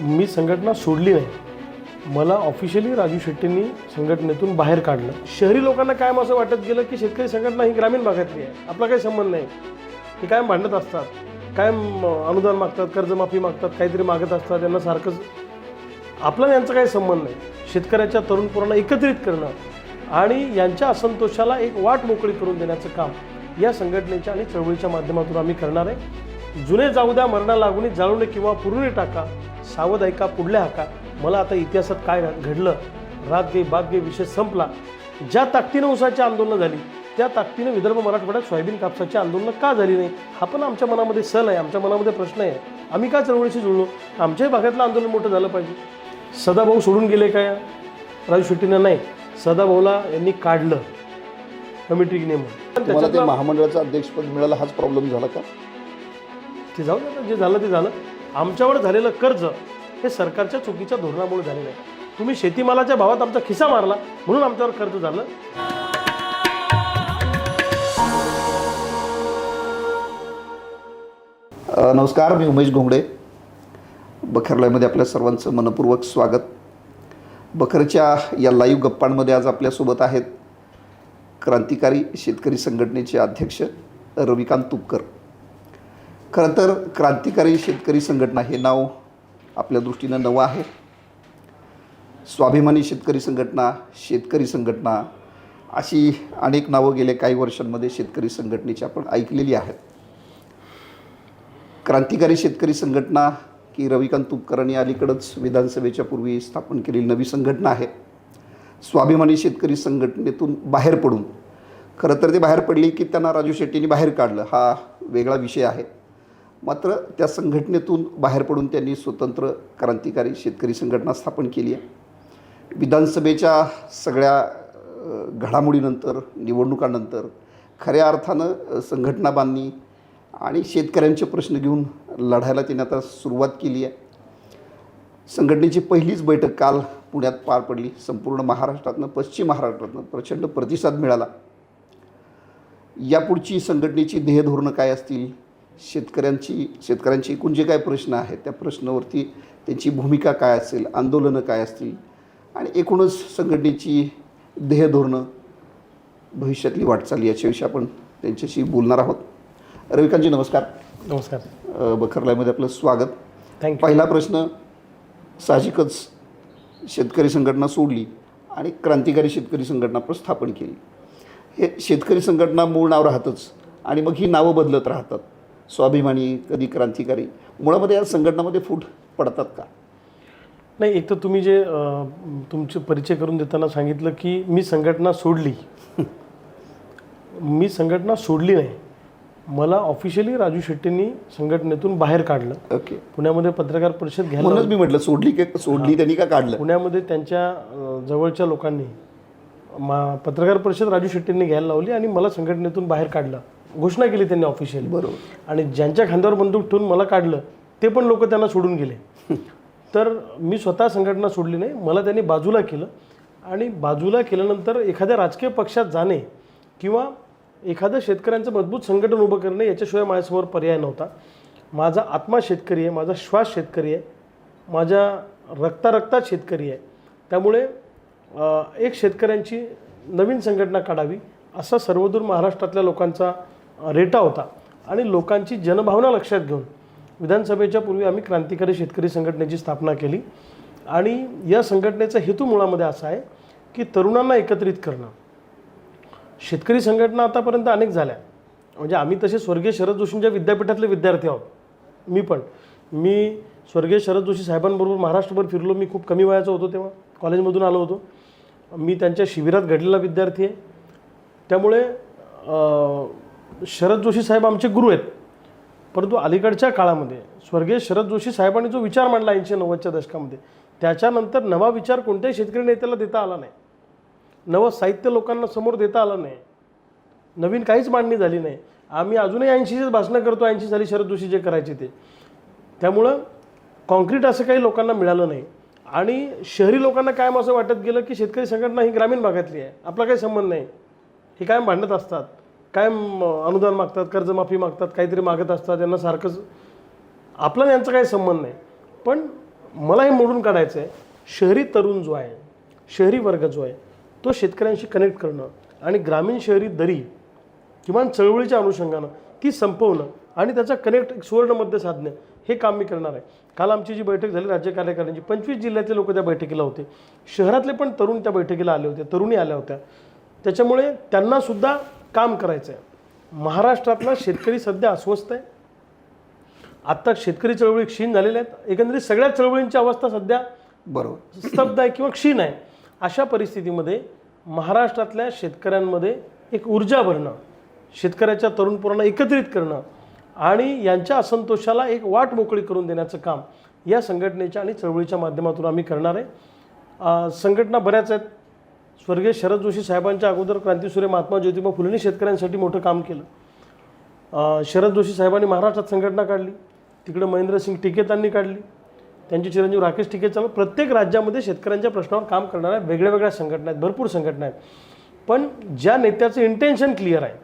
मी संघटना सोडली नाही. मला ऑफिशियली राजू शेट्टींनी संघटनेतून बाहेर काढलं. शहरी लोकांना कायम असं वाटत गेलं की शेतकरी संघटना ही ग्रामीण भागातली आहे. आपला काही संबंध नाही. ते कायम भांडत असतात. कायम अनुदान मागतात कर्जमाफी मागतात काहीतरी मागत असतात. त्यांना सारखंच आपला यांचा काही संबंध नाही. शेतकऱ्याच्या तरुण पोरांना एकत्रित करणं आणि यांच्या असंतोषाला एक वाट मोकळी करून देण्याचं काम या संघटनेच्या आणि चळवळीच्या माध्यमातून आम्ही करणार आहे. जुने जाऊ द्या मरणा लागून जाळून किंवा पुरून टाका. सावध ऐका पुढल्या हाका? मला आता इतिहासात काय घडलं? बात गे विषय संपला. ज्या ताकदीनं उसाची आंदोलनं झाली त्या ताकदीनं विदर्भ मराठवाड्यात सोयाबीन कापसाची आंदोलनं का झाली नाही? हा पण आमच्या मनामध्ये सल आहे आमच्या मनामध्ये प्रश्न आहे. आम्ही का चळवळीशी जुळलो? आमच्याही भागातलं आंदोलन मोठं झालं पाहिजे. सदाभाऊ सोडून गेले काय राजू शेट्टीनं नाही. सदाभाऊला यांनी काढलं. कमिटी नेमून महामंडळाचं अध्यक्षपद मिळालं हाच प्रॉब्लेम झाला का? ते जाऊ जे झालं ते झालं. आमच्यावर झालेलं कर्ज हे सरकारच्या चुकीच्या धोरणामुळे झालेलं आहे. तुम्ही शेतीमालाच्या भावात आमचा खिसा मारला म्हणून आमच्यावर कर्ज झालं? नमस्कार मी उमेश घोंगडे. बखरलाईमध्ये आपल्या सर्वांचं मनपूर्वक स्वागत. बखरच्या या लाईव्ह गप्पांमध्ये आज आपल्यासोबत आहेत क्रांतिकारी शेतकरी संघटनेचे अध्यक्ष रविकांत तुपकर. खरं तर क्रांतिकारी शेतकरी संघटना हे नाव आपल्या दृष्टीनं नवं आहे. स्वाभिमानी शेतकरी संघटना शेतकरी संघटना अशी अनेक नावं गेल्या काही वर्षांमध्ये शेतकरी संघटनेची आपण ऐकलेली आहेत. क्रांतिकारी शेतकरी संघटना की रविकांत तुपकरांनी अलीकडंच विधानसभेच्या पूर्वी स्थापन केलेली नवी संघटना आहे. स्वाभिमानी शेतकरी संघटनेतून बाहेर पडून खरं तर ते बाहेर पडली की त्यांना राजू शेट्टींनी बाहेर काढलं हा वेगळा विषय आहे. मात्र त्या संघटनेतून बाहेर पडून त्यांनी स्वतंत्र क्रांतिकारी शेतकरी संघटना स्थापन केली आहे. विधानसभेच्या सगळ्या घडामोडीनंतर निवडणुकांनंतर खऱ्या अर्थानं संघटना बांधणी आणि शेतकऱ्यांचे प्रश्न घेऊन लढायला त्यांनी आता सुरुवात केली आहे. संघटनेची पहिलीच बैठक काल पुण्यात पार पडली. संपूर्ण महाराष्ट्रातनं पश्चिम महाराष्ट्रातनं प्रचंड प्रतिसाद मिळाला. यापुढची संघटनेची ध्येयधोरणं काय असतील? शेतकऱ्यांची शेतकऱ्यांचे एकूण जे काय प्रश्न आहेत त्या प्रश्नावरती त्यांची भूमिका काय असेल आंदोलनं काय असतील आणि एकूणच संघटनेची ध्येयधोरणं भविष्यातली वाटचाल याच्याविषयी आपण त्यांच्याशी बोलणार आहोत. रविकांतजी नमस्कार. नमस्कार. बखरलायमध्ये आपलं स्वागत. पहिला प्रश्न साहजिकच शेतकरी संघटना सोडली आणि क्रांतिकारी शेतकरी संघटना प्रस्थापन केली. हे शेतकरी संघटना मूळ नाव राहतच आणि मग ही नावं बदलत राहतात. स्वाभिमानी कधी क्रांतिकारी. मुळामध्ये या संघटनामध्ये फूट पडतात का? नाही एक तर तुम्ही जे तुमचे परिचय करून देताना सांगितलं की मी संघटना सोडली. मी संघटना सोडली नाही. मला ऑफिशियली राजू शेट्टींनी संघटनेतून बाहेर काढलं. ओके. पुण्यामध्ये पत्रकार परिषद घ्यायला म्हणूनच मी म्हटलं सोडली की सोडली त्यांनी का काढलं? पुण्यामध्ये त्यांच्या जवळच्या लोकांनी मा पत्रकार परिषद राजू शेट्टींनी घ्यायला लावली आणि मला संघटनेतून बाहेर काढलं. घोषणा केली त्यांनी ऑफिशियली बरोबर. आणि ज्यांच्या खांद्यावर बंदूक ठेवून मला काढलं ते पण लोक त्यांना सोडून गेले. तर मी स्वतः संघटना सोडली नाही मला त्यांनी बाजूला केलं. आणि बाजूला केल्यानंतर एखाद्या राजकीय पक्षात जाणे किंवा एखाद्या शेतकऱ्यांचं मजबूत संघटन उभं करणे याच्याशिवाय माझ्यासमोर पर्याय नव्हता. माझा आत्मा शेतकरी आहे माझा श्वास शेतकरी आहे माझ्या रक्तारक्तात शेतकरी आहे. त्यामुळे एक शेतकऱ्यांची नवीन संघटना काढावी असा सर्वदूर महाराष्ट्रातल्या लोकांचा रेटा होता. आणि लोकांची जनभावना लक्षात घेऊन विधानसभेच्या पूर्वी आम्ही क्रांतिकारी शेतकरी संघटनेची स्थापना केली. आणि या संघटनेचा हेतू मुळामध्ये असा आहे की तरुणांना एकत्रित करणं. शेतकरी संघटना आतापर्यंत अनेक झाल्या. म्हणजे आम्ही तसे स्वर्गीय शरद जोशींच्या विद्यापीठातले विद्यार्थी आहोत मी पण. मी स्वर्गीय शरद जोशी साहेबांबरोबर महाराष्ट्रभर फिरलो. मी खूप कमी वयाचा होतो तेव्हा. कॉलेजमधून आलो होतो. मी त्यांच्या शिबिरात घडलेला विद्यार्थी आहे. त्यामुळे शरद जोशी साहेब आमचे गुरु आहेत. परंतु अलीकडच्या काळामध्ये स्वर्गीय शरद जोशी साहेबांनी जो विचार मांडला ऐंशी नव्वदच्या दशकामध्ये त्याच्यानंतर नवा विचार कोणत्याही शेतकरी नेत्याला देता आला नाही. नवं साहित्य लोकांना समोर देता आलं नाही. नवीन काहीच मांडणी झाली नाही. आम्ही अजूनही ऐंशीचेच भाषणं करतो ऐंशी साली शरद जोशी जे करायचे ते. त्यामुळं कॉन्क्रीट असं काही लोकांना मिळालं नाही. आणि शहरी लोकांना कायम असं वाटत गेलं की शेतकरी संघटना ही ग्रामीण भागातली आहे. आपला काही संबंध नाही. हे कायम भांडत असतात. कायम अनुदान मागतात कर्जमाफी मागतात काहीतरी मागत असतात यांना सारखंच आपला यांचा काही संबंध नाही. पण मला हे मोडून काढायचं आहे शहरी तरुण जो आहे शहरी वर्ग जो आहे तो शेतकऱ्यांशी कनेक्ट करणं आणि ग्रामीण शहरी दरी किमान चळवळीच्या अनुषंगानं ती संपवणं आणि त्याचा कनेक्ट एक साधणं हे काम मी करणार आहे. काल आमची जी बैठक झाली राज्य कार्यकारिणीची पंचवीस जिल्ह्यातले लोक त्या बैठकीला होते. शहरातले पण तरुण त्या बैठकीला आले होते तरुणी आल्या होत्या. त्याच्यामुळे त्यांनासुद्धा काम करायचं आहे महाराष्ट्रातला शेतकरी सध्या अस्वस्थ आहे. आत्ता शेतकरी चळवळी क्षीण झालेल्या आहेत. एकंदरीत सगळ्या चळवळींची अवस्था सध्या बरोबर. स्तब्ध आहे किंवा क्षीण आहे. अशा परिस्थितीमध्ये महाराष्ट्रातल्या शेतकऱ्यांमध्ये एक ऊर्जा भरणं शेतकऱ्याच्या तरुण पोरांना एकत्रित करणं आणि यांच्या असंतोषाला एक वाट मोकळी करून देण्याचं काम या संघटनेच्या आणि चळवळीच्या माध्यमातून आम्ही करणार आहे. संघटना बऱ्याच आहेत. स्वर्गीय शरद जोशी साहेबांच्या अगोदर क्रांतीसूर्य महात्मा ज्योतिबा फुलेंनी शेतकऱ्यांसाठी मोठं काम केलं. शरद जोशी साहेबांनी महाराष्ट्रात संघटना काढली तिकडं महेंद्रसिंग टिकेतांनी काढली त्यांचे चिरंजीव राकेश टिकेत चालू प्रत्येक राज्यामध्ये शेतकऱ्यांच्या प्रश्नावर काम करणाऱ्या वेगळ्या वेगळ्या संघटना आहेत भरपूर संघटना आहेत. पण ज्या नेत्याचं इंटेन्शन क्लिअर आहे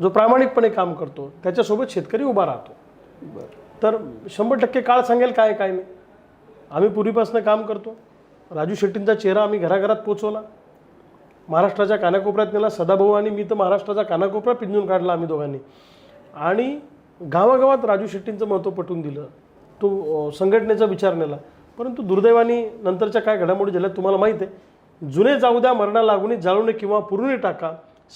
जो प्रामाणिकपणे काम करतो त्याच्यासोबत शेतकरी उभा राहतो. तर शंभर टक्के काळ सांगेल काय काय नाही. आम्ही पूर्वीपासून काम करतो. राजू शेट्टींचा चेहरा आम्ही घराघरात पोचवला. महाराष्ट्राच्या कानाकोपऱ्यात नेला सदाभाऊ आणि मी तर महाराष्ट्राचा कानाकोपरा पिंजून काढला आम्ही दोघांनी. आणि गावागावात राजू शेट्टींचं महत्त्व पटवून दिलं. तो संघटनेचा विचार नेला. परंतु दुर्दैवाने नंतरच्या काय घडामोडी झाल्या तुम्हाला माहीत आहे? जुने जाऊ द्या मरणा लागून जाळूने किंवा पुरुणे टाका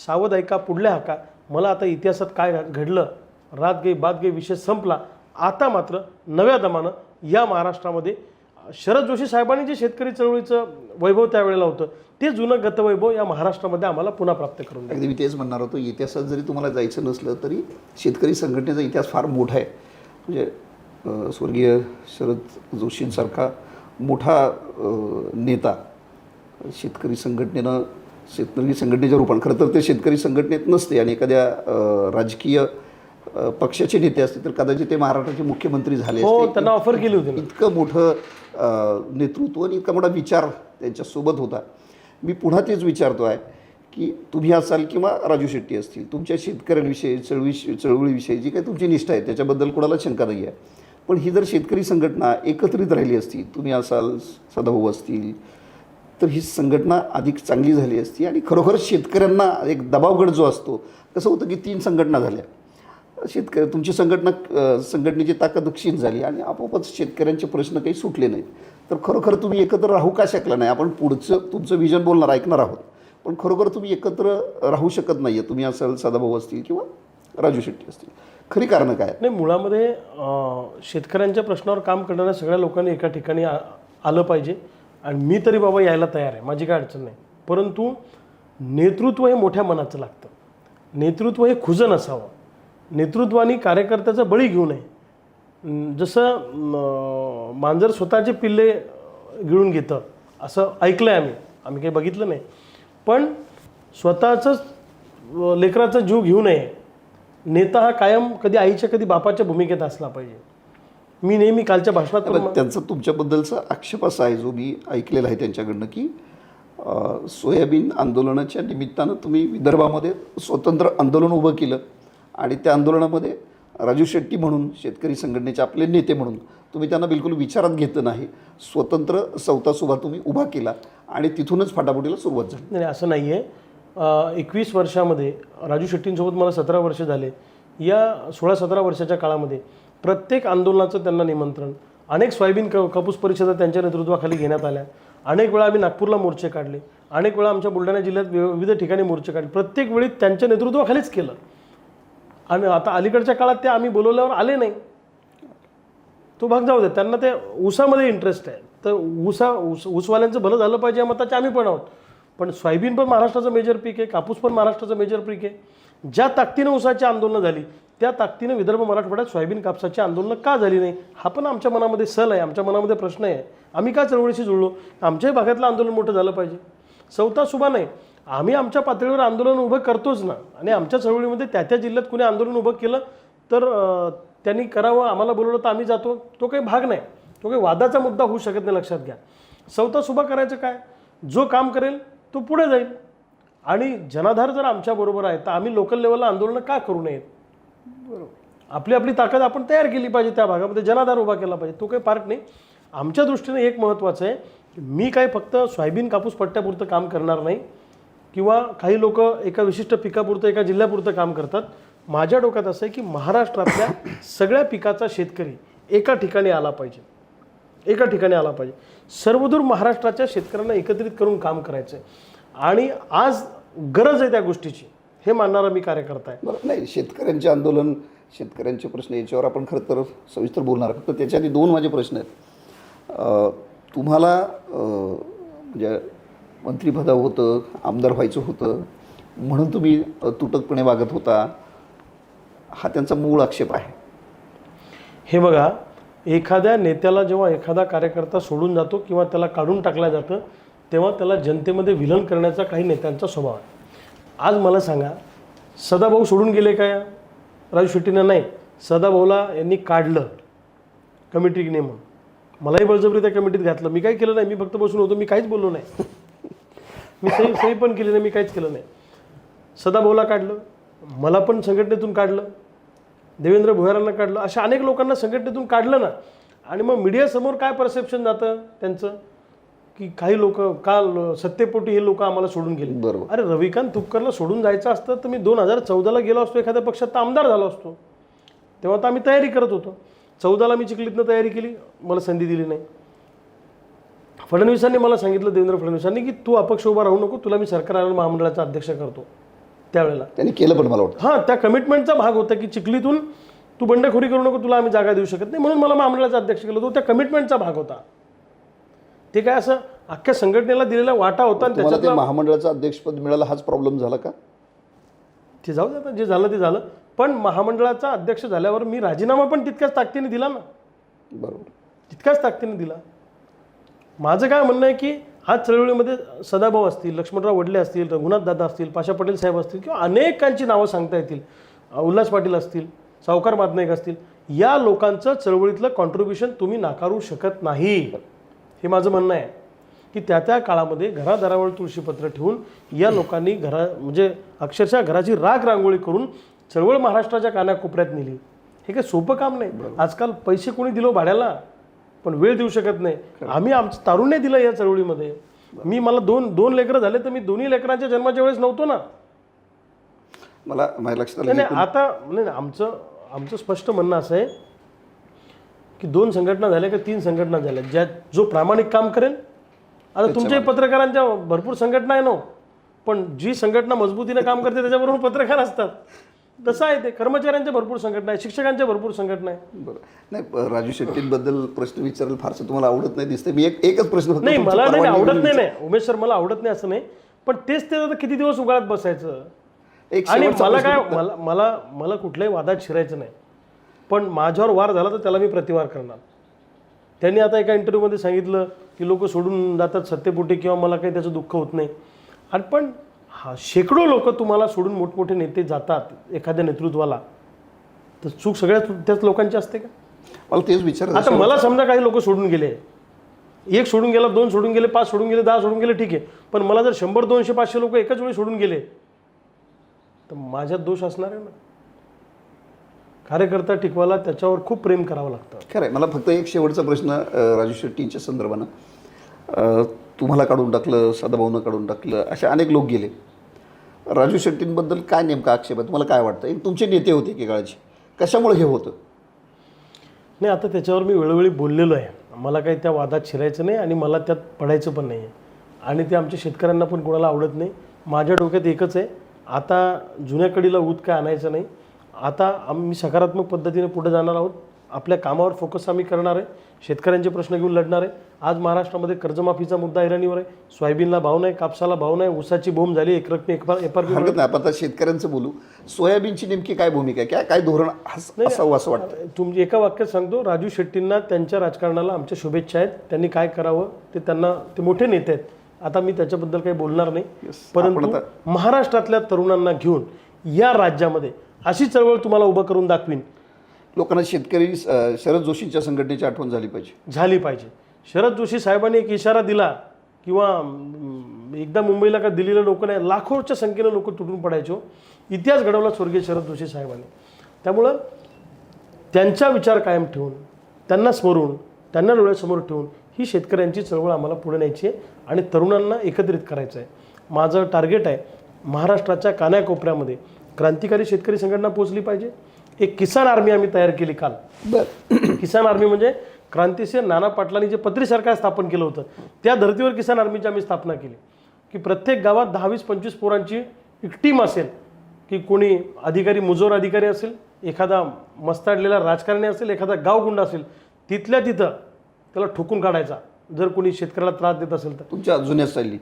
सावध ऐका पुढल्या हाका. मला आता इतिहासात काय घडलं रात गे बात गे विषय संपला आता मात्र नव्या दमानं या महाराष्ट्रामध्ये शरद जोशी साहेबांनी जे शेतकरी चळवळीचं वैभव त्यावेळेला होतं ते जुनं गतवैभव या महाराष्ट्रामध्ये आम्हाला पुन्हा प्राप्त करून अगदी मी तेच म्हणणार होतो इतिहासात जरी तुम्हाला जायचं नसलं तरी शेतकरी संघटनेचा इतिहास फार मोठा आहे. म्हणजे स्वर्गीय शरद जोशींसारखा मोठा नेता शेतकरी संघटनेनं शेतकरी संघटनेच्या रूपाने खरं तर ते शेतकरी संघटनेत नसते आणि एखाद्या राजकीय पक्षाचे नेते असते तर कदाचित ते महाराष्ट्राचे मुख्यमंत्री झाले हो त्यांना ऑफर केली होती इतकं मोठं नेतृत्व आणि इतका मोठा विचार त्यांच्यासोबत होता. मी पुन्हा तेच विचारतो आहे की तुम्ही असाल किंवा राजू शेट्टी असतील तुमच्या शेतकऱ्यांविषयी चळवी चळवळीविषयी जी काही तुमची निष्ठा आहे त्याच्याबद्दल कोणाला शंका नाही आहे. पण ही जर शेतकरी संघटना एकत्रित राहिली असती तुम्ही असाल सदाभाऊ असतील तर ही संघटना अधिक चांगली झाली असती आणि खरोखर शेतकऱ्यांना एक दबावगड जो असतो कसं होतं की तीन संघटना झाल्या. शेतकरी तुमची संघटना संघटनेची ताकद क्षीण झाली आणि आपोआपच शेतकऱ्यांचे प्रश्न काही सुटले नाहीत. तर खरोखर तुम्ही एकत्र राहू का शकला नाही? आपण पुढचं तुमचं विजन बोलणार ऐकणार आहोत. पण खरोखर तुम्ही एकत्र राहू शकत नाही आहे तुम्ही असाल सदाभाऊ असतील किंवा राजू शेट्टी असतील. खरी कारणं काय? आहेत? नाही मुळामध्ये शेतकऱ्यांच्या प्रश्नावर काम करणाऱ्या सगळ्या लोकांनी एका ठिकाणी आ- आलं पाहिजे. आणि मी तरी बाबा यायला तयार आहे. माझी काय अडचण नाही. परंतु नेतृत्व हे मोठ्या मनाचं लागतं. नेतृत्व हे खुजन असावं नेतृत्वाने कार्यकर्त्याचा बळी घेऊ नये. जसं मांजर स्वतःचे पिल्ले गिळून घेतं असं ऐकलं आहे आम्ही. आम्ही काही बघितलं नाही. पण स्वतःचंच अं, लेकराचा जीव घेऊ नये. नेता हा कायम कधी आईच्या कधी बापाच्या भूमिकेत असला पाहिजे. मी नेहमी कालच्या भाषणात त्यांचा तुमच्याबद्दलचा आक्षेप असा आहे जो मी ऐकलेला आहे त्यांच्याकडनं की सोयाबीन आंदोलनाच्या निमित्तानं तुम्ही विदर्भामध्ये स्वतंत्र आंदोलन उभं केलं. आणि त्या आंदोलनामध्ये राजू शेट्टी म्हणून शेतकरी संघटनेचे आपले नेते म्हणून तुम्ही त्यांना बिलकुल विचारात घेतलं नाही. स्वतंत्र सौतासुभा तुम्ही उभा केला आणि तिथूनच फाटाफुटीला सुरुवात झाली. नाही असं नाही आहे एकवीस वर्षामध्ये राजू शेट्टींसोबत मला सतरा वर्ष झाले. या सोळा सतरा वर्षाच्या काळामध्ये प्रत्येक आंदोलनाचं त्यांना निमंत्रण अनेक सोयाबीन क कापूस परिषदा त्यांच्या नेतृत्वाखाली घेण्यात आल्या. अनेक वेळा आम्ही नागपूरला मोर्चे काढले. अनेक वेळा आमच्या बुलढाणा जिल्ह्यात विविध ठिकाणी मोर्चे काढले. प्रत्येक वेळी त्यांच्या नेतृत्वाखालीच केलं. आणि आता अलीकडच्या काळात ते आम्ही बोलवल्यावर आले नाही. तो भाग जाऊ दे. त्यांना ते ऊसामध्ये इंटरेस्ट आहे. तर ऊसा ऊस ऊसवाल्यांचं भलं झालं पाहिजे या मताचे आम्ही पण आहोत. पण सोयाबीन पण महाराष्ट्राचं मेजर पीक आहे. कापूस पण महाराष्ट्राचं मेजर पीक आहे. ज्या ताकदीनं ऊसाची आंदोलनं झाली त्या ताकदीनं विदर्भ मराठवाड्यात सोयाबीन कापसाची आंदोलनं का झाली नाही? हा पण आमच्या मनामध्ये सल आहे. आमच्या मनामध्ये प्रश्न आहे. आम्ही का चळवळीशी जुळलो? आमच्याही भागातलं आंदोलन मोठं झालं पाहिजे. चौथा सुभा नाही. आम्ही आमच्या पातळीवर आंदोलन उभं करतोच ना. आणि आमच्या चळवळीमध्ये त्या त्या जिल्ह्यात कुणी आंदोलन उभं केलं तर त्यांनी करावं आम्हाला बोलवलं तर आम्ही जातो. तो काही भाग नाही. तो काही वादाचा मुद्दा होऊ शकत नाही लक्षात घ्या. सौता सुभा करायचं काय? जो काम करेल तो पुढे जाईल. आणि जनाधार जर आमच्याबरोबर आहे तर आम्ही लोकल लेवलला आंदोलनं का करू नयेत? आपली आपली ताकद आपण तयार केली पाहिजे त्या भागामध्ये. जनाधार उभा केला पाहिजे. तो काही पार्ट नाही. आमच्या दृष्टीने एक महत्त्वाचं आहे मी काय फक्त सोयाबीन कापूस पट्ट्यापुरतं काम करणार नाही. किंवा काही लोक एका विशिष्ट पिकापुरतं एका जिल्ह्यापुरतं काम करतात. माझ्या डोक्यात असं आहे की महाराष्ट्रातल्या सगळ्या पिकाचा शेतकरी एका ठिकाणी आला पाहिजे. एका ठिकाणी आला पाहिजे. सर्वदूर महाराष्ट्राच्या शेतकऱ्यांना एकत्रित करून काम करायचं आहे आणि आज गरज आहे त्या गोष्टीची. हे मानणारा मी कार्यकर्ता आहे. बरं नाही शेतकऱ्यांचे आंदोलन शेतकऱ्यांचे प्रश्न याच्यावर आपण खरं तर सविस्तर बोलणार आहोत. फक्त त्याच्या आधी दोन माझे प्रश्न आहेत. तुम्हाला म्हणजे मंत्रिपदा होतं आमदार व्हायचं होतं म्हणून तुम्ही तुटकपणे वागत होता हा त्यांचा मूळ आक्षेप आहे. हे बघा एखाद्या नेत्याला जेव्हा एखादा कार्यकर्ता सोडून जातो किंवा त्याला काढून टाकलं जातं तेव्हा त्याला जनतेमध्ये विलन करण्याचा काही नेत्यांचा स्वभाव आहे. आज मला सांगा सदाभाऊ सोडून गेले काय राजू शेट्टीनं नाही. सदाभाऊला यांनी काढलं कमिटी नेमून. मलाही बळजबरी त्या कमिटीत घातलं. मी काही केलं नाही? मी फक्त बसून होतो. मी काहीच बोललो नाही. मी सही सही पण केली नाही मी काहीच केलं नाही. सदाभाऊला काढलं मला पण संघटनेतून काढलं देवेंद्र भुयारांना काढलं अशा अनेक लोकांना संघटनेतून काढलं ना. आणि मग मीडियासमोर काय परसेप्शन जातं त्यांचं? की काही लोक का सत्तेपोटी हे लोक आम्हाला सोडून गेले? बरोबर. अरे रविकांत तुपकरला सोडून जायचं असतं तर मी दोन हजार चौदाला गेलो असतो एखाद्या पक्षात तर आमदार झालो असतो. तेव्हा तर आम्ही तयारी करत होतो. चौदाला मी चिखलीतनं तयारी केली मला संधी दिली नाही. फडणवीसांनी मला सांगितलं देवेंद्र फडणवीसांनी की तू अपक्ष उभा राहू नको तुला मी सरकार आणि महामंडळाचा अध्यक्ष करतो. त्यावेळेला. त्यांनी केलं पण मला वाटतं. हां त्या कमिटमेंटचा भाग होता की चिखलीतून तू बंडखोरी करू नको तुला आम्ही जागा देऊ शकत नाही म्हणून मला महामंडळाचा अध्यक्ष केलं तो त्या कमिटमेंटचा भाग होता. ते काय असं अख्ख्या संघटनेला दिलेला वाटा होता आणि त्याच्यात महामंडळाचं अध्यक्षपद मिळालं हाच प्रॉब्लेम झाला का? ते जाऊ दे आता जे झालं ते झालं. पण महामंडळाचा अध्यक्ष झाल्यावर मी राजीनामा पण तितक्याच ताकदीने दिला ना. बरोबर. तितक्याच ताकदीने दिला. माझं काय म्हणणं आहे की आज चळवळीमध्ये सदाभाऊ असतील लक्ष्मणराव वडले असतील रघुनाथ दादा असतील पाशा पटेल साहेब असतील किंवा अनेकांची नावं सांगता येतील उल्हास पाटील असतील सावकार मातनाईक असतील या लोकांचं चळवळीतलं कॉन्ट्रीब्युशन तुम्ही नाकारू शकत नाही. हे माझं म्हणणं आहे. की त्या त्या काळामध्ये घरादारावर तुळशीपत्र ठेवून या लोकांनी घरा म्हणजे अक्षरशः घराची राग रांगोळी करून चळवळ महाराष्ट्राच्या कानाकोपऱ्यात नेली. हे काही सोपं काम नाही. आजकाल पैसे कोणी दिलो भाड्याला? पण वेळ देऊ शकत नाही. आम्ही आमचं तारुण्य दिलं या चळवळीमध्ये. मी मला दोन दोन लेकरं झाले तर मी दोन्ही लेकरांच्या जन्माच्या वेळेस नव्हतो ना. मला माझ्या लक्षात आलं नाही आता नाही नाही, आमचं आमचं स्पष्ट म्हणणं असं आहे की दोन संघटना झाल्या का तीन संघटना झाल्या. ज्या जो प्रामाणिक काम करेल. आता तुमच्याही पत्रकारांच्या भरपूर संघटना आहे ना पण जी संघटना मजबूतीने काम करते त्याच्याबरोबर पत्रकार असतात. तसं आहे ते. कर्मचाऱ्यांच्या भरपूर संघटना आहे शिक्षकांच्या भरपूर संघटना आहे बरं. नाही राजू शेट्टींबद्दल प्रश्न विचारायला फारसं तुम्हाला आवडत नाही दिसते मी एक एकच प्रश्न फक्त नाही मला नाही आवडत नाही नाही. उमेश सर मला आवडत नाही असं नाही. पण तेच ते आता किती दिवस उगाळत बसायचं? एक आणि शेवटचा मला प्रश्न काय मला मला मला कुठल्याही वादात शिरायचं नाही. पण माझ्यावर वार झाला तर त्याला मी प्रतिवार करणार. त्यांनी आता एका इंटरव्ह्यूमध्ये सांगितलं की लोक सोडून जातात सत्तेपोटी किंवा मला काही त्याचं दुःख होत नाही. आणि पण हा शेकडो लोक तुम्हाला सोडून मोठमोठे नेते जातात एखाद्या नेतृत्वाला. तर चूक सगळ्या त्याच लोकांची असते का? मला तेच विचार आता मला समजा काही लोक सोडून गेले. एक सोडून गेला दोन सोडून गेले पाच सोडून गेले दहा सोडून गेले ठीक आहे. पण मला जर शंभर दोनशे पाचशे लोक एकाच वेळी सोडून गेले तर माझ्यात दोष असणार आहे ना? कार्यकर्ता टिकवायला त्याच्यावर खूप प्रेम करावं लागतं. खरं आहे मला फक्त एक शेवटचा प्रश्न राजू शेट्टींच्या संदर्भानं. तुम्हाला काढून टाकलं सदाभाऊनं काढून टाकलं असे अनेक लोक गेले. राजू शेट्टींबद्दल काय नेमका आक्षेप आहे? तुम्हाला काय वाटतं? एक तुमचे नेते होते की काळाचे? कशामुळे हे होतं? नाही आता त्याच्यावर मी वेळोवेळी बोललेलो आहे. मला काही त्या वादात शिरायचं नाही आणि मला त्यात पडायचं पण नाही आहे. आणि ते आमच्या शेतकऱ्यांना पण कोणाला आवडत नाही. माझ्या डोक्यात एकच आहे आता जुन्या कडीला ऊत काय आणायचं नाही. आता आम्ही सकारात्मक पद्धतीने पुढे जाणार आहोत. आपल्या कामावर फोकस आम्ही करणार आहे. शेतकऱ्यांचे प्रश्न घेऊन लढणार आहे. आज महाराष्ट्रामध्ये कर्जमाफीचा मुद्दा ऐरणीवर आहे. सोयाबीनला भाव नाही कापसाला भाव नाही ऊसाची बोंब झाली एक रकमी एफ आर हरकत नाही आपण आता शेतकऱ्यांचं बोलू. सोयाबीनची नेमकी काय भूमिका आहे? काय काय धोरण अस- असावं असं वाटतं? तुमची एका वाक्यात सांगतो राजू शेट्टींना त्यांच्या राजकारणाला आमच्या शुभेच्छा आहेत. त्यांनी काय करावं ते त्यांना ते मोठे नेते आहेत. आता मी त्याच्याबद्दल काही बोलणार नाही. परंतु महाराष्ट्रातल्या तरुणांना घेऊन या राज्यामध्ये अशी चळवळ तुम्हाला उभं करून दाखवीन. लोकांना शेतकरी शरद जोशींच्या संघटनेची आठवण झाली पाहिजे. झाली पाहिजे. शरद जोशी साहेबांनी एक इशारा दिला किंवा एकदा मुंबईला का दिल्लीला लोक नाही लाखोच्या संख्येनं लोक तुटून पडायचो. इतिहास घडवला स्वर्गीय शरद जोशी साहेबांनी. त्यामुळं त्यांचा विचार कायम ठेवून त्यांना स्मरून त्यांना डोळ्यासमोर ठेवून ही शेतकऱ्यांची चळवळ आम्हाला पुढे न्यायची आहे आणि तरुणांना एकत्रित करायचं आहे. माझं टार्गेट आहे महाराष्ट्राच्या कानाकोपऱ्यामध्ये क्रांतिकारी शेतकरी संघटना पोचली पाहिजे. एक किसान आर्मी आम्ही तयार केली काल. बरं. किसान आर्मी म्हणजे क्रांतिसिंह नाना पाटलांनी जे पत्री सरकार स्थापन केलं होतं त्या धर्तीवर किसान आर्मीची आम्ही स्थापना केली. की प्रत्येक गावात दहा वीस पंचवीस पोरांची एक टीम असेल. की कोणी अधिकारी मुजोर अधिकारी असेल एखादा मस्ताडलेला राजकारणी असेल एखादा गावगुंड असेल तिथल्या तिथं त्याला ठोकून काढायचा. जर कोणी शेतकऱ्याला त्रास देत असेल तर. तुमच्या जुन्या स्टाईलनी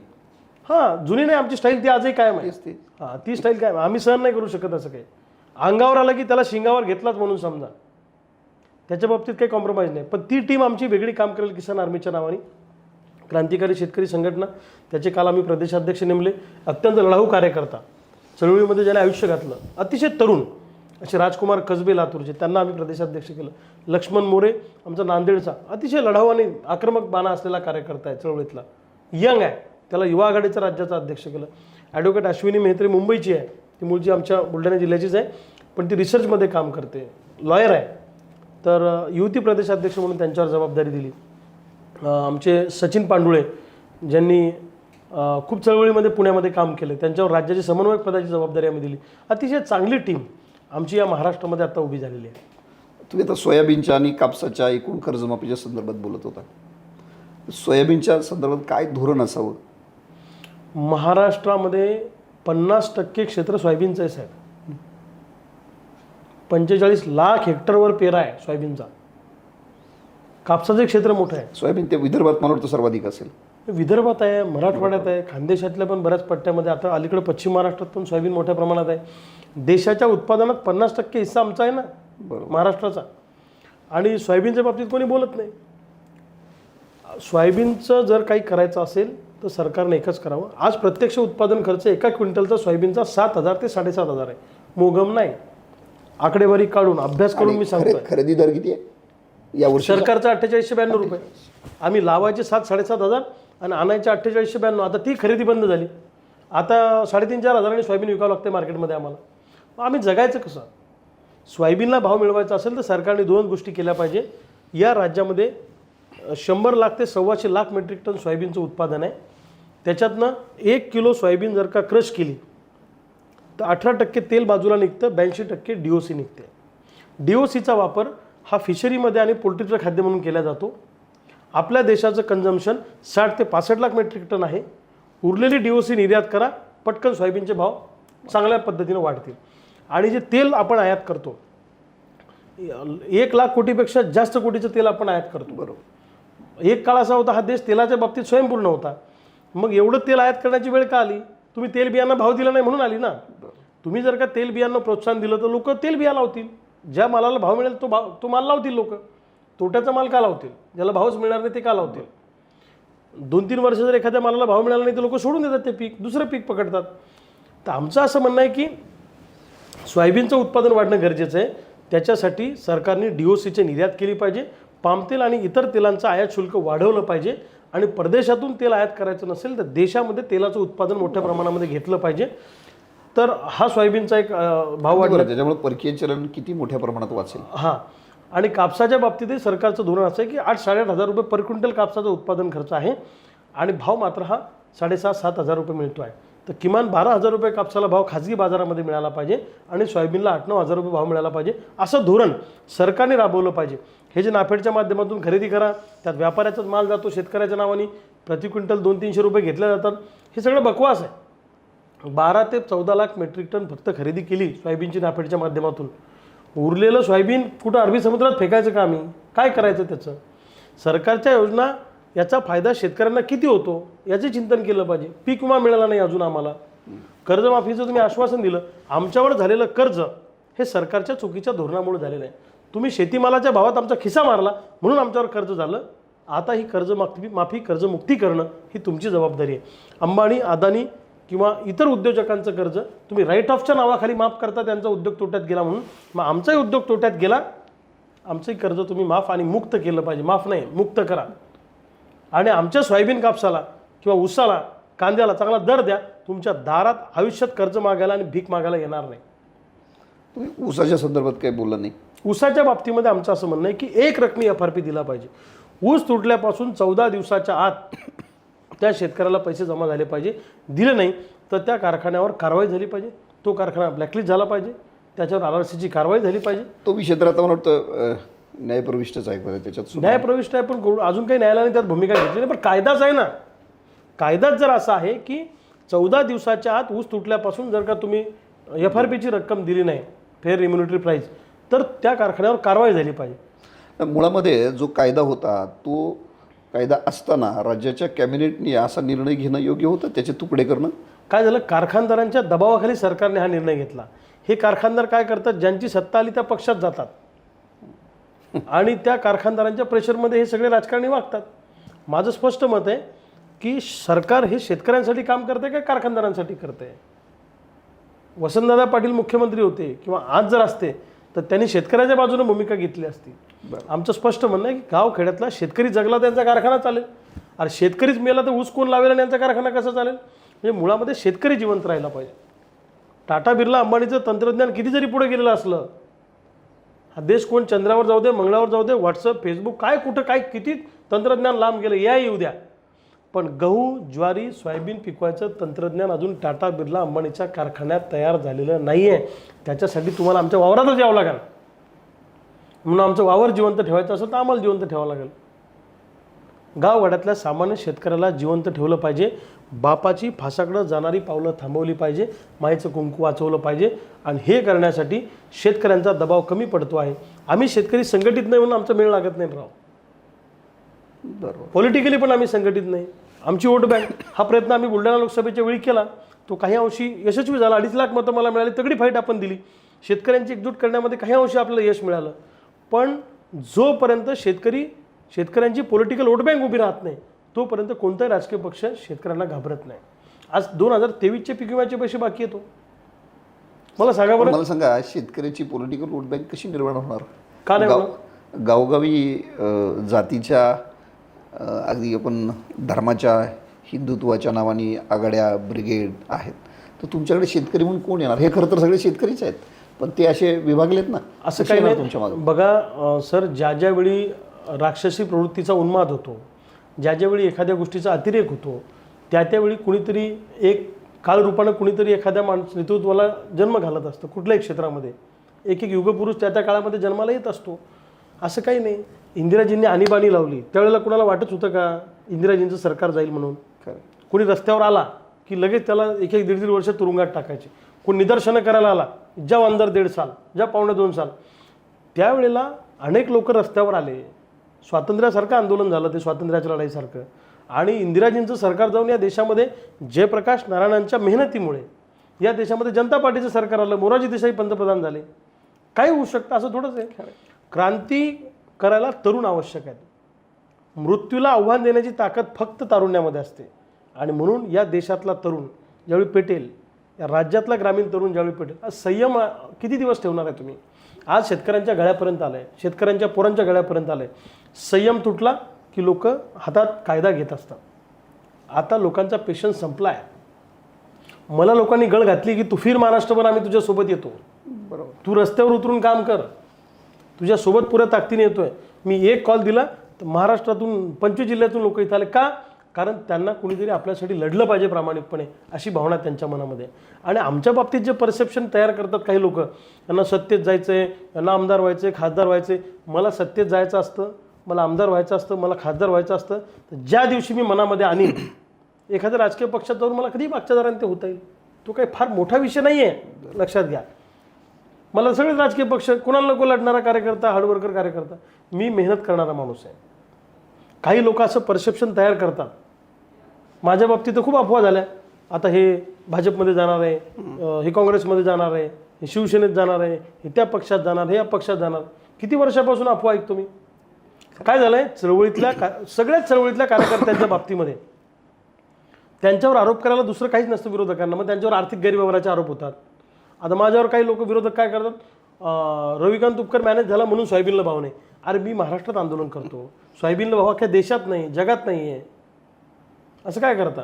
हां जुनी नाही आमची स्टाईल ती आजही कायम आहे. हां ती स्टाईल काय आम्ही सहन नाही करू शकत असं काही. अंगावर आलं की त्याला शिंगावर घेतलाच म्हणून समजा. त्याच्या बाबतीत काही कॉम्प्रोमाइज नाही. पण ती टीम आमची वेगळी काम करेल किसान आर्मीच्या नावाने. क्रांतिकारी शेतकरी संघटना. त्याचे काल आम्ही प्रदेशाध्यक्ष नेमले. अत्यंत लढाऊ कार्यकर्ता. चळवळीमध्ये ज्याने आयुष्य घातलं. अतिशय तरुण असे राजकुमार कसबे लातूरचे. त्यांना आम्ही प्रदेशाध्यक्ष केलं. लक्ष्मण मोरे आमचा नांदेडचा. अतिशय लढाऊ आणि आक्रमक बाणा असलेला कार्यकर्ता आहे चळवळीतला. यंग आहे. त्याला युवा आघाडीचा राज्याचा अध्यक्ष केलं. ॲडव्होकेट अश्विनी मेहत्रे मुंबईची आहे. ती मूळची आमच्या बुलढाणा जिल्ह्याचीच आहे पण ती रिसर्चमध्ये काम करते. लॉयर आहे. तर युवती प्रदेशाध्यक्ष म्हणून त्यांच्यावर जबाबदारी दिली. आमचे सचिन पांडुळे ज्यांनी खूप चळवळीमध्ये पुण्यामध्ये काम केलं त्यांच्यावर राज्याची समन्वयक पदाची जबाबदारी आम्ही दिली. अतिशय चांगली टीम आमची या महाराष्ट्रामध्ये आता उभी झालेली आहे. तुम्ही आता सोयाबीनच्या आणि कापसाच्या एकूण कर्जमाफीच्या संदर्भात बोलत होता. सोयाबीनच्या संदर्भात काय धोरण असावं? महाराष्ट्रामध्ये पन्नास टक्के क्षेत्र सोयाबीनचं आहे साहेब. पंचेचाळीस लाख हेक्टरवर पेरा आहे सोयाबीनचा. कापसाचं क्षेत्र मोठं आहे. सोयाबीन ते विदर्भात मला वाटतं सर्वाधिक असेल. विदर्भात आहे मराठवाड्यात आहे खानदेशातल्या पण बऱ्याच पट्ट्यामध्ये आता अलीकडे पश्चिम महाराष्ट्रात पण सोयाबीन मोठ्या प्रमाणात आहे. देशाच्या उत्पादनात पन्नास टक्के हिस्सा आमचा आहे ना बरोबर. महाराष्ट्राचा. आणि सोयाबीनच्या बाबतीत कोणी बोलत नाही. सोयाबीनचं जर काही करायचं असेल तर सरकारने एकच करावं. आज प्रत्यक्ष उत्पादन खर्च एका क्विंटलचा सोयाबीनचा सात हजार ते साडेसात हजार आहे. मोगम नाही. आकडेवारी काढून अभ्यास करून मी सांगतोय. खरे- खरेदी दर किती आहे? या वर्षी सरकारचा अठ्ठेचाळीसशे ब्याण्णव रुपये. आम्ही लावायचे सात साडेसात हजार आणि आणायचे अठ्ठेचाळीसशे ब्याण्णव. आता ती खरेदी बंद झाली. आता साडेतीन चार हजारांनी सोयाबीन विकावं लागते मार्केटमध्ये आम्हाला. मग आम्ही जगायचं कसं? सोयाबीनला भाव मिळवायचा असेल तर सरकारने दोन गोष्टी केल्या पाहिजे. या राज्यामध्ये शंभर लाख ते सव्वाशे लाख मेट्रिक टन सोयाबीनचं उत्पादन आहे. त्याच्यातनं एक किलो सोयाबीन जर का क्रश केली तर अठरा टक्के तेल बाजूला निघतं ब्याऐंशी टक्के डी ओ सी निघते. डी ओ सीचा वापर हा फिशरीमध्ये आणि पोल्ट्रीचं खाद्य म्हणून केला जातो. आपल्या देशाचं कन्झम्शन साठ ते पासष्ट लाख मेट्रिक टन आहे. उरलेली डी ओ सी निर्यात करा पटकन सोयाबीनचे भाव चांगल्या पद्धतीनं वाढतील. आणि जे तेल आपण आयात करतो एक लाख कोटीपेक्षा जास्त कोटीचं तेल आपण आयात करतो. बरोबर. एक काळ असा होता हा देश तेलाच्या बाबतीत स्वयंपूर्ण होता. मग एवढं तेल आयात करण्याची वेळ का आली? तुम्ही तेल बियांना भाव दिला नाही म्हणून आली ना? तुम्ही जर का तेल बियांना प्रोत्साहन दिलं तर लोक तेल बिया लावतील. ज्या मालाला भाव मिळेल तो भाव तो माल लावतील लोक. तोट्याचा माल का लावतील? ज्याला भावच मिळणार नाही ते का लावतील? दोन तीन वर्ष जर एखाद्या मालाला भाव मिळाला नाही तर लोक सोडून देतात ते पीक दुसरं पीक पकडतात. तर आमचं असं म्हणणं आहे की सोयाबीनचं उत्पादन वाढणं गरजेचं आहे. त्याच्यासाठी सरकारने डी ओ सीची निर्यात केली पाहिजे. पामतेल आणि इतर तेलांचं आयात शुल्क वाढवलं पाहिजे. आणि परदेशातून तेल आयात करायचं नसेल तर देशामध्ये तेलाचं उत्पादन मोठ्या प्रमाणामध्ये घेतलं पाहिजे. तर हा सोयाबीनचा एक भाव वाढ बरोबर त्याच्यामुळे परकीय चलन किती मोठ्या प्रमाणात वाचेल? हां. आणि कापसाच्या बाबतीतही सरकारचं धोरण असं आहे की आठ साडेआठ हजार रुपये पर क्विंटल कापसाचा उत्पादन खर्च आहे आणि भाव मात्र हा साडेसहा सात हजार रुपये मिळतो आहे. तर किमान बारा हजार रुपये कापसाला भाव खाजगी बाजारामध्ये मिळाला पाहिजे आणि सोयाबीनला आठ नऊ हजार रुपये भाव मिळाला पाहिजे. असं धोरण सरकारने राबवलं पाहिजे. हे जे नाफेडच्या माध्यमातून खरेदी करा त्यात व्यापाऱ्याचाच माल जातो शेतकऱ्याच्या नावाने. प्रति क्विंटल दोन तीनशे रुपये घेतले जातात. हे सगळं बकवास आहे. बारा ते चौदा लाख मेट्रिक टन फक्त खरेदी केली सोयाबीनची नाफेडच्या माध्यमातून. उरलेलं सोयाबीन कुठं अरबी समुद्रात फेकायचं का आम्ही काय करायचं त्याचं? सरकारच्या योजना याचा फायदा शेतकऱ्यांना किती होतो याचे चिंतन केलं पाहिजे. पीक विमा मिळाला नाही अजून आम्हाला. कर्जमाफीचं तुम्ही आश्वासन दिलं. आमच्यावर झालेलं कर्ज हे सरकारच्या चुकीच्या धोरणामुळे झालेलं आहे. तुम्ही शेतीमालाच्या भावात आमचा खिसा मारला म्हणून आमच्यावर कर्ज झालं. आता ही कर्जमाफी माफी कर्जमुक्ती करणं ही तुमची जबाबदारी आहे. अंबानी अदानी किंवा इतर उद्योजकांचं कर्ज तुम्ही राईट ऑफच्या नावाखाली माफ करता त्यांचा उद्योग तोट्यात गेला म्हणून. मग आमचाही उद्योग तोट्यात गेला. आमचंही कर्ज तुम्ही माफ आणि मुक्त केलं पाहिजे. माफ नाही मुक्त करा. आणि आमच्या सोयाबीन कापसाला किंवा उसाला कांद्याला चांगला दर द्या. तुमच्या दारात आयुष्यात कर्ज मागायला आणि भीक मागायला येणार नाही. तुम्ही ऊसाच्या संदर्भात काही बोलला नाही. ऊसाच्या बाबतीमध्ये आमचं असं म्हणणं आहे की एक रकमी एफ आर पी दिला पाहिजे. ऊस तुटल्यापासून चौदा दिवसाच्या आत त्या शेतकऱ्याला पैसे जमा झाले पाहिजे. दिले नाही तर त्या कारखान्यावर कारवाई झाली पाहिजे. तो कारखाना ब्लॅकलिस्ट झाला पाहिजे. त्याच्यावर आर आर सीची कारवाई झाली पाहिजे. तो विषय तर आता मला वाटतं न्यायप्रविष्टच आहे बरं त्याच्यात सुद्धा. न्यायप्रविष्ट आहे पण अजून काही न्यायालयाने त्यात भूमिका घेतली नाही. पण कायदाच आहे ना. कायदाच जर असा आहे की चौदा दिवसाच्या आत ऊस तुटल्यापासून जर का तुम्ही एफ आर पीची रक्कम दिली नाही फेअर इम्युनिटरी प्राईस तर त्या कारखान्यावर कारवाई झाली पाहिजे. मुळामध्ये जो कायदा होता तो कायदा असताना राज्याच्या कॅबिनेटने असा निर्णय घेणं योग्य होतं? त्याचे तुकडे करणं? काय झालं? कारखानदारांच्या दबावाखाली सरकारने हा निर्णय घेतला. हे कारखानदार काय करतात? ज्यांची सत्ता आली त्या पक्षात जातात. आणि त्या कारखानदारांच्या प्रेशरमध्ये हे सगळे राजकारणी वागतात. माझं स्पष्ट मत आहे की सरकार हे शेतकऱ्यांसाठी काम करते का कारखानदारांसाठी करते? वसंतदादा पाटील मुख्यमंत्री होते किंवा आज जर असते तर त्यांनी शेतकऱ्याच्या बाजूने भूमिका घेतली असती. आमचं स्पष्ट म्हणणं आहे की गाव खेड्यातला शेतकरी जगला त्यांचा कारखाना चालेल. अरे शेतकरीच मेला तर ऊस कोण लावेल आणि यांचा कारखाना कसा चालेल? म्हणजे मुळामध्ये शेतकरी जिवंत राहिला पाहिजे. टाटा बिर्ला अंबानीचं तंत्रज्ञान किती जरी पुढे गेलेलं असलं हा देश कोण? चंद्रावर जाऊ दे मंगळावर जाऊ दे व्हॉट्सअप फेसबुक काय कुठं काय किती तंत्रज्ञान लांब गेलं या येऊ द्या. पण गहू ज्वारी सोयाबीन पिकवायचं तंत्रज्ञान अजून टाटा बिर्ला अंबानीच्या कारखान्यात तयार झालेलं नाही आहे त्याच्यासाठी तुम्हाला आमच्या वावरातच यावं लागेल. म्हणून आमचं वावर जिवंत ठेवायचं असेल तर आम्हाला जिवंत ठेवावं लागेल. गाववाड्यातल्या सामान्य शेतकऱ्याला जिवंत ठेवलं पाहिजे. बापाची फासाकडं जाणारी पावलं थांबवली पाहिजे. माईचं कुंकू वाचवलं पाहिजे. आणि हे करण्यासाठी शेतकऱ्यांचा दबाव कमी पडतो आहे. आम्ही शेतकरी संघटित नाही म्हणून आमचा मेळ लागत नाही राव बरोबर. पॉलिटिकली पण आम्ही संघटित नाही. आमची वोट बँक हा प्रयत्न आम्ही बुलढाणा लोकसभेच्या वेळी केला. तो काही अंशी यशस्वी झाला. अडीच लाख मतं मला मिळाली. तगडी फाईट आपण दिली. शेतकऱ्यांची एकजूट करण्यामध्ये काही अंशी आपल्याला यश मिळालं. पण जोपर्यंत शेतकरी शेतकऱ्यांची पॉलिटिकल वोट बँक उभी राहत नाही. तोपर्यंत कोणताही राजकीय पक्ष शेतकऱ्यांना घाबरत नाही. आज दोन हजार तेवीसचे पीक विम्याचे पैसे बाकी येतो मला सांगा बरं. मला सांगा शेतकऱ्याची पॉलिटिकल वोट बँक कशी निर्माण होणार? का नाही गाव गावोगावी जातीच्या अगदी आपण धर्माच्या हिंदुत्वाच्या नावाने आघाड्या ब्रिगेड आहेत. तर तुमच्याकडे शेतकरी म्हणून कोण येणार? हे खरं तर सगळे शेतकरीच आहेत. पण ते असे विभागलेत ना. असं काही नाही. तुमच्या मागे? बघा सर ज्या ज्या वेळी राक्षसी प्रवृत्तीचा उन्माद होतो. ज्या ज्या वेळी एखाद्या गोष्टीचा अतिरेक होतो त्या त्यावेळी कुणीतरी एक काळरूपानं कुणीतरी एखाद्या माणूस नेतृत्वाला जन्म घालत असतं कुठल्याही क्षेत्रामध्ये. एक एक युगपुरुष त्या त्या काळामध्ये जन्माला येत असतो. असं काही नाही. इंदिराजींनी आणीबाणी लावली. त्यावेळेला कुणाला वाटत होतं का इंदिराजींचं सरकार जाईल म्हणून. कोणी रस्त्यावर आला की लगेच त्याला एक एक दीड दीड वर्ष तुरुंगात टाकायचे. कोणी निदर्शनं करायला आला ज्या अंदर दीड साल ज्या पावणे दोन साल. त्यावेळेला अनेक लोक रस्त्यावर आले. स्वातंत्र्यासारखं आंदोलन झालं ते स्वातंत्र्याच्या लढाईसारखं. आणि इंदिराजींचं सरकार जाऊन या देशामध्ये जयप्रकाश नारायणांच्या मेहनतीमुळे या देशामध्ये जनता पार्टीचं सरकार आलं मोरारजी देसाई पंतप्रधान झाले. काय होऊ शकतं असं थोडंच आहे. क्रांती करायला तरुण आवश्यक आहेत. मृत्यूला आव्हान देण्याची ताकद फक्त तारुण्यामध्ये असते. आणि म्हणून या देशातला तरुण ज्यावेळी पेटेल या राज्यातला ग्रामीण तरुण ज्यावेळी पेटेल आज संयम किती दिवस ठेवणार आहे तुम्ही? आज शेतकऱ्यांच्या गळ्यापर्यंत आलं आहे शेतकऱ्यांच्या पोरांच्या गळ्यापर्यंत आलं आहे संयम तुटला की लोक हातात कायदा घेत असतात. आता लोकांचा पेशन्स संपला आहे मला लोकांनी गळ घातली की तू फिर महाराष्ट्रभर आम्ही तुझ्यासोबत येतो. बरोबर. तू रस्त्यावर उतरून काम कर. तुझ्यासोबत पुऱ्या ताकदीने येतोय. मी एक कॉल दिला तर महाराष्ट्रातून पंचवीस जिल्ह्यातून लोक इथं आले. का? कारण त्यांना कुणीतरी आपल्यासाठी लढलं पाहिजे प्रामाणिकपणे अशी भावना त्यांच्या मनामध्ये आणि आमच्या बाबतीत जे परसेप्शन तयार करतात काही लोक यांना सत्तेत जायचं आहे यांना आमदार व्हायचं आहे खासदार व्हायचं आहे मला सत्तेत जायचं असतं मला आमदार व्हायचं असतं मला खासदार व्हायचं असतं तर ज्या दिवशी मी मनामध्ये आणीन एखाद्या राजकीय पक्षात जाऊन मला कधी मागच्या दाराने ते होता येईल. तो काही फार मोठा विषय नाही आहे लक्षात घ्या. मला सगळेच राजकीय पक्ष कोणाला नको लढणारा कार्यकर्ता हार्डवर्कर कार्यकर्ता मी मेहनत करणारा माणूस आहे. काही लोक असं परसेप्शन तयार करतात माझ्या बाबतीत तर खूप अफवा झाल्या आता हे भाजपमध्ये जाणार आहे हे काँग्रेसमध्ये जाणार आहे हे शिवसेनेत जाणार आहे हे त्या पक्षात जाणार हे या पक्षात जाणार. किती वर्षापासून अफवा ऐकतो मी? काय झालं आहे चळवळीतल्या का सगळ्याच चळवळीतल्या कार्यकर्त्यांच्या बाबतीमध्ये त्यांच्यावर आरोप करायला दुसरं काहीच नसतं विरोधकांना. मग त्यांच्यावर आर्थिक गैरव्यवहाराचे आरोप होतात. आता माझ्यावर काही लोक विरोधक काय करतात? रविकांत उपकर मॅनेज झाला म्हणून सोयाबीनला भाव नाही. अरे मी महाराष्ट्रात आंदोलन करतो. सोयाबीनला भाव अख्ख्या देशात नाही जगात नाही आहे असं काय करता?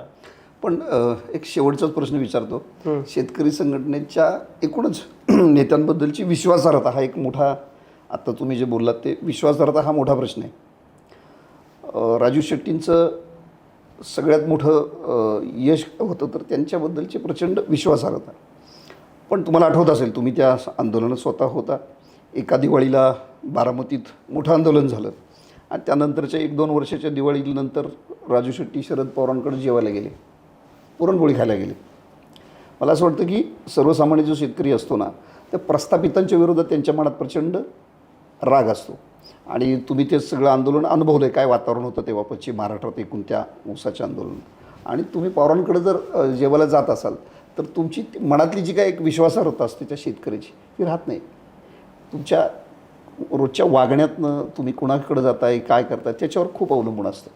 पण एक शेवटचाच प्रश्न विचारतो. शेतकरी संघटनेच्या एकूणच नेत्यांबद्दलची विश्वासार्हता हा एक मोठा आता तुम्ही जे बोललात ते विश्वासार्हता हा मोठा प्रश्न आहे. राजू शेट्टींचं सगळ्यात मोठं यश होतं तर त्यांच्याबद्दलची प्रचंड विश्वासार्हता. पण तुम्हाला आठवत असेल तुम्ही त्या आंदोलनात स्वतः होता. एका दिवाळीला बारामतीत मोठं आंदोलन झालं. आणि त्यानंतरच्या एक दोन वर्षाच्या दिवाळीनंतर राजू शेट्टी शरद पवारांकडे जेवायला गेले. पुरणपोळी खायला गेले. मला असं वाटतं की सर्वसामान्य जो शेतकरी असतो ना त्या प्रस्थापितांच्या विरोधात त्यांच्या मनात प्रचंड राग असतो. आणि तुम्ही ते सगळं आंदोलन अनुभवलं आहे काय वातावरण होतं तेव्हा पश्चिम महाराष्ट्रात एकूण त्या ऊसाच्या आंदोलन. आणि तुम्ही पवारांकडे जर जेवायला जात असाल तर तुमची ती मनातली जी काय एक विश्वासार्हता असते त्या शेतकऱ्याची ती राहत नाही. तुमच्या रोजच्या वागण्यातनं तुम्ही कुणाकडे जाताय काय करताय त्याच्यावर खूप अवलंबून असतं.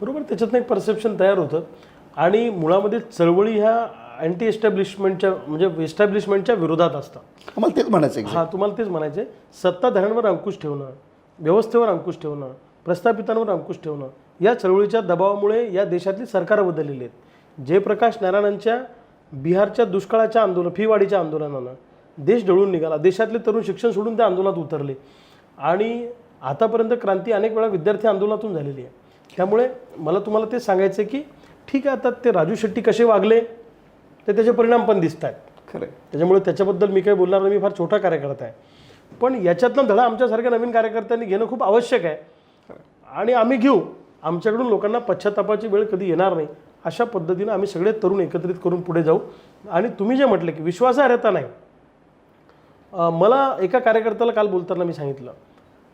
बरोबर त्याच्यातनं एक परसेप्शन तयार होतं. आणि मुळामध्ये चळवळी ह्या अँटी एस्टॅब्लिशमेंटच्या म्हणजे एस्टॅब्लिशमेंटच्या विरोधात असतात. आम्हाला तेच म्हणायचं आहे हा तुम्हाला तेच म्हणायचे सत्ताधाऱ्यांवर अंकुश ठेवणं व्यवस्थेवर अंकुश ठेवणं प्रस्थापितांवर अंकुश ठेवणं या चळवळीच्या दबावामुळे या देशातली सरकारं बदललेली आहेत. जयप्रकाश नारायणांच्या बिहारच्या दुष्काळाच्या आंदोलन फीवाडीच्या आंदोलनानं देश ढळून निघाला. देशातले तरुण शिक्षण सोडून त्या आंदोलनात उतरले. आणि आतापर्यंत क्रांती अनेक वेळा विद्यार्थी आंदोलनातून झालेली आहे. त्यामुळे मला तुम्हाला ते सांगायचं आहे की ठीक आहे आता ते राजू शेट्टी कसे वागले ते त्याचे परिणाम पण दिसत आहेत खरं. त्याच्यामुळे त्याच्याबद्दल मी काही बोलणार नाही मी फार छोटा कार्यकर्ता आहे. पण याच्यातनं धडा आमच्यासारख्या नवीन कार्यकर्त्यांनी घेणं खूप आवश्यक आहे. आणि आम्ही घेऊ. आमच्याकडून लोकांना पश्चातापाची वेळ कधी येणार नाही. अशा पद्धतीनं आम्ही सगळे तरुण एकत्रित करून पुढे जाऊ. आणि तुम्ही जे म्हटले की विश्वासार्हता नाही मला एका कार्यकर्त्याला काल बोलताना मी सांगितलं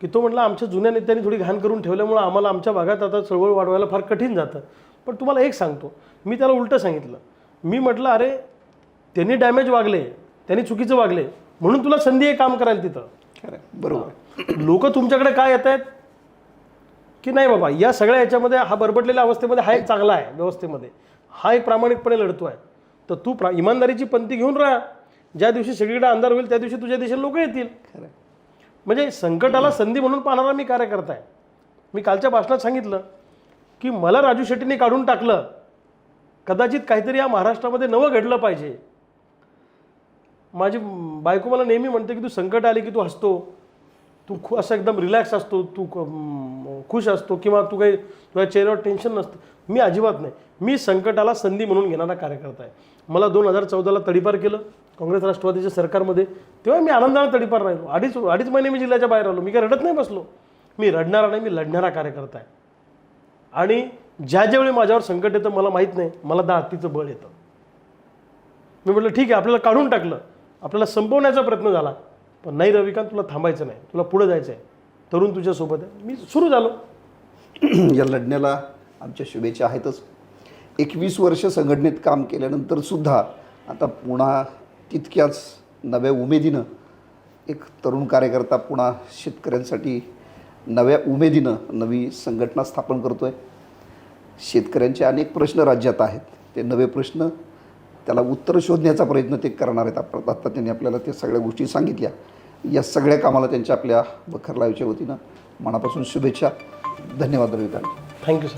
की तो म्हटला आमच्या जुन्या नेत्यांनी थोडी घाण करून ठेवल्यामुळं आम्हाला आमच्या भागात आता चळवळ वाढवायला फार कठीण जातं. पण तुम्हाला एक सांगतो मी त्याला उलटं सांगितलं. मी म्हटलं अरे त्यांनी डॅमेज वागले त्यांनी चुकीचं वागले म्हणून तुला संधी आहे काम करायला तिथं. बरोबर. लोक तुमच्याकडे काय येत आहेत? की नाही बाबा या सगळ्या याच्यामध्ये हा बरबटलेल्या अवस्थेमध्ये हा एक चांगला आहे व्यवस्थेमध्ये. हा एक प्रामाणिकपणे लढतो आहे. तर तू प्रा इमानदारीची पंथी घेऊन राहा. ज्या दिवशी सगळीकडे अंधार होईल त्या दिवशी तुझ्या देशात लोक येतील. खरं. म्हणजे संकटाला संधी म्हणून पाहणारा मी कार्यकर्ता आहे. मी कालच्या भाषणात सांगितलं की मला राजू शेट्टीने काढून टाकलं कदाचित काहीतरी या महाराष्ट्रामध्ये नवं घडलं पाहिजे. माझी बायको मला नेहमी म्हणते की तू संकट आले की तू हसतो. तू खू असं एकदम रिलॅक्स असतो तू खुश असतो किंवा तू काही तुझ्या चेहऱ्यावर टेन्शन नसतं. मी अजिबात नाही. मी संकटाला संधी म्हणून घेणारा कार्यकर्ता आहे. मला दोन हजार चौदाला तडीपार केलं. काँग्रेस राष्ट्रवादीच्या सरकारमध्ये तेव्हा मी आनंदाने तडीपार राहिलो. अडीच अडीच महिने मी जिल्ह्याच्या बाहेर आलो मी काय रडत नाही बसलो. मी रडणारा नाही मी लढणारा कार्यकर्ता आहे. आणि ज्या ज्यावेळी माझ्यावर संकट येतं मला माहीत नाही मला दहा हत्तीचं बळ येतं. मी म्हटलं ठीक आहे आपल्याला काढून टाकलं. आपल्याला संपवण्याचा प्रयत्न झाला. पण नाही रविकांत तुला थांबायचं नाही. तुला पुढे जायचं आहे. तरुण तुझ्यासोबत आहे. मी सुरू झालो. या लढण्याला आमच्या शुभेच्छा आहेतच. एकवीस वर्ष संघटनेत काम केल्यानंतर सुद्धा आता पुन्हा तितक्याच नव्या उमेदीनं एक तरुण कार्यकर्ता पुन्हा शेतकऱ्यांसाठी नव्या उमेदीनं नवी संघटना स्थापन करतो आहे शेतकऱ्यांचे अनेक प्रश्न राज्यात आहेत. ते नवे प्रश्न त्याला उत्तर शोधण्याचा प्रयत्न ते करणार आहेत. आप- आत्ता त्यांनी आपल्याला त्या सगळ्या गोष्टी सांगितल्या. या सगळ्या कामाला त्यांच्या आपल्या बखर लाईव्हच्या वतीनं मनापासून शुभेच्छा. धन्यवाद रविकांत थँक्यू सर